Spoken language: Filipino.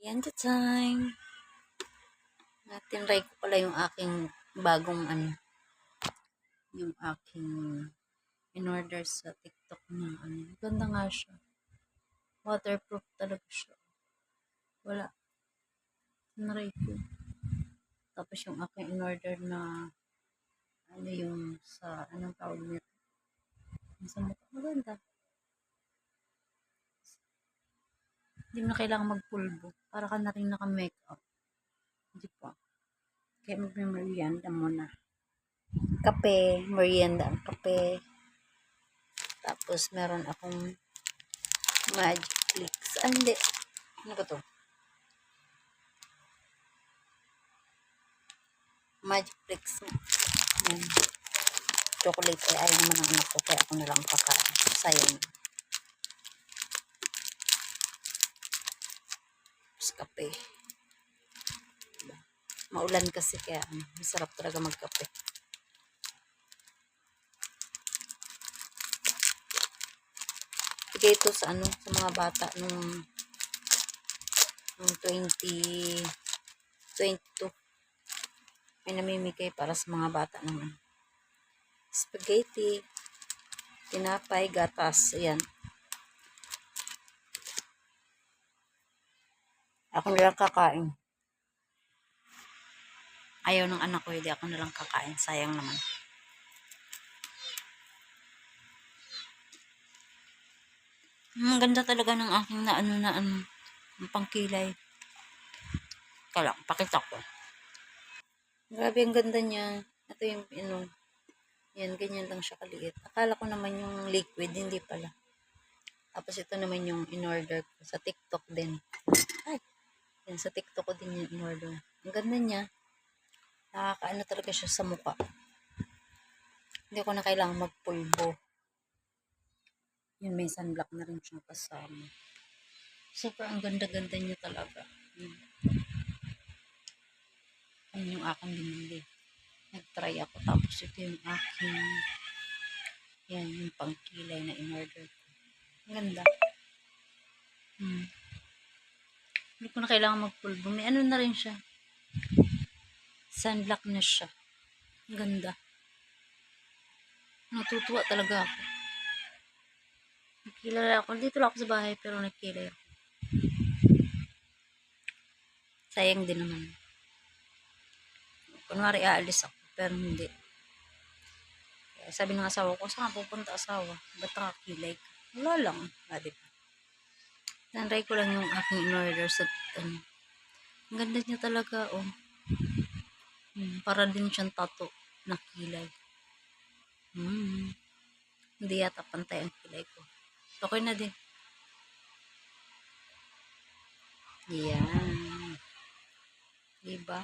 Yan the time. Natinry ko pala yung aking bagong ano. Yung aking in-order sa TikTok na ano. Ganda nga siya. Waterproof talaga siya. Wala. Tinry ko. Tapos yung aking in-order na ano yung sa anong tawag nito. Sa mukha. Maganda. Hindi mo na kailangan magpulbo. Para ka na rin naka-makeup. Hindi pa. Kaya magme-merienda muna. Kape. Merienda ang kape. Tapos meron akong magic clicks. Ah, hindi. Ano ba to? Magic clicks. Yan. Chocolate. Ay, ayaw naman ang anak. Kaya ako na lang kakain. Sayang. Tapos kape. Diba? Maulan kasi kaya masarap talaga magkape. Bigay ito sa ano, sa mga bata nung nung 20 22 may namimigay para sa mga bata naman. Spaghetti, tinapay, gatas, ayan. Ako na kakain. Ayaw ng anak ko, hindi ako na lang kakain. Sayang naman. Ang ganda talaga ng aking na ano na ano, ang pangkilay. Kala, pakita ko. Grabe ang ganda niya. Ito yung ano, yan, ganyan lang siya kaliit. Akala ko naman yung liquid, hindi pala. Tapos ito naman yung in-order ko sa TikTok din. Yan, sa TikTok ko din yung in-order. Ang ganda niya. Nakakaano talaga siya sa mukha. Hindi ko na kailangan magpulbo. Yun, may sunblock na rin siya kasama. Super ang ganda-ganda niya talaga. Yun. Ayun yung aking binili. Nag-try ako. Tapos ito yung aking yan, yung pangkilay na in-order ko. Ang ganda. Hmm. Hindi ko na kailangan magpulbo. May ano na rin siya. Sunblock na siya. Ganda. Natutuwa talaga ako. Nakilala ako. Dito lang ako sa bahay pero nakilala ako. Sayang din naman. Kunwari aalis ako pero hindi. Kaya sabi ng asawa ko, saan pupunta asawa? Ba't nakakilay ka? Wala lang. Ah, di ba? Nanray ko lang yung aking in-order sa ano. Ang ganda niya talaga, oh. Hmm, para din siyang tato na kilay. Hmm. Hindi yata pantay ang kilay ko. Okay na din. Yan. Diba?